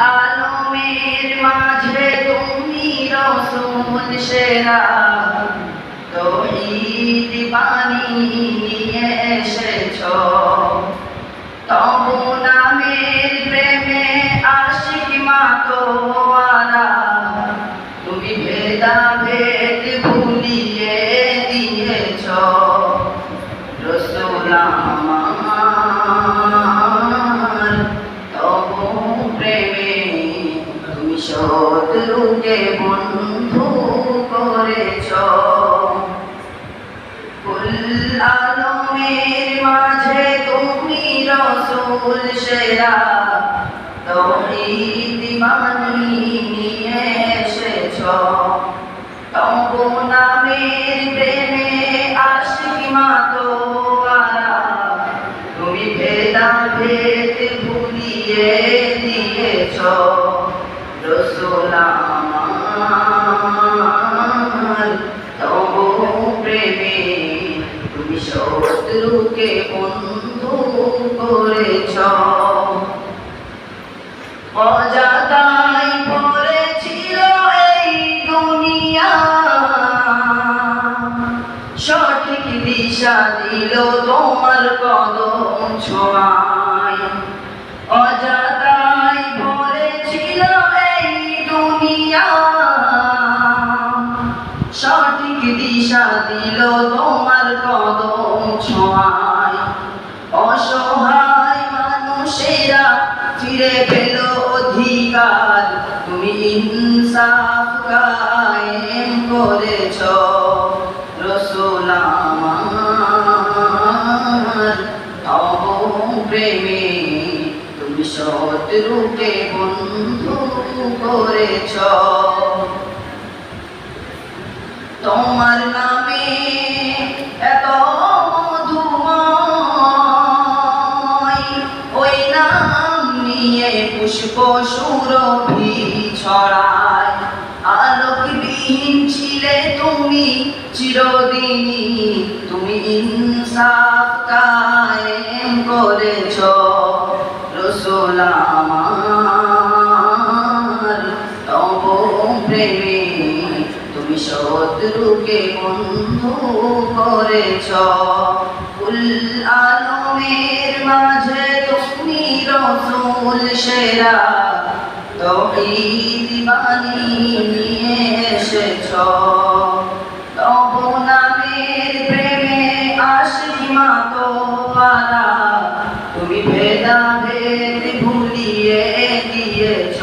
আলমের মাঝে তুমি রসুল সেরা। তহিদ বাণী নিয়ে এসেছ। তবু নামের প্রেমে আশিক মাতোয়ারা তুমি ভেদা ভেদ ভুলিয়ে দিয়েছ। রসুল শত্রুকে বন্ধু করেছ। আলমের মাঝে তুমি রসুল সেরা। তৌহিদ বাণী নিয়ে এসেছ। তবু নামের প্রেমে আশিক মাতোয়ারা। তুমি ভেদা ভেদ ভুলিয়ে দিয়েছ। রসুল সঠিক দিশা দিল তোমার কদম ছোঁয়ায় অজাতাই পড়েছিল এই দুনিয়া সঠিক দিশা দিল তোমার কদম ছোঁয়ায়। অসহায় মানুষেরা ফিরে পেল অধিকার, তুমি ইনসাফ কায়েম করেছ রসুল আমার তব প্রেমে তুমি শত্রুকে বন্ধু করেছ। তোমার নামে এত মধুময় ওই নাম নিয়ে পুষ্প সুরভি ছড়ায়। আলোকবিহীন ছিলে তুমি চিরদিনই তুমি ইনসাফ কায়েম করেছ। রসুল আমার তুমি শত্রুকে বন্ধু করেছ। আলমের মাঝে তুমি রসুল সেরা তহিদ বাণী নিয়ে এসেছ। তব নামের প্রেমে আশিক মাতোয়ারা তুমি ভুলিয়ে দিয়েছ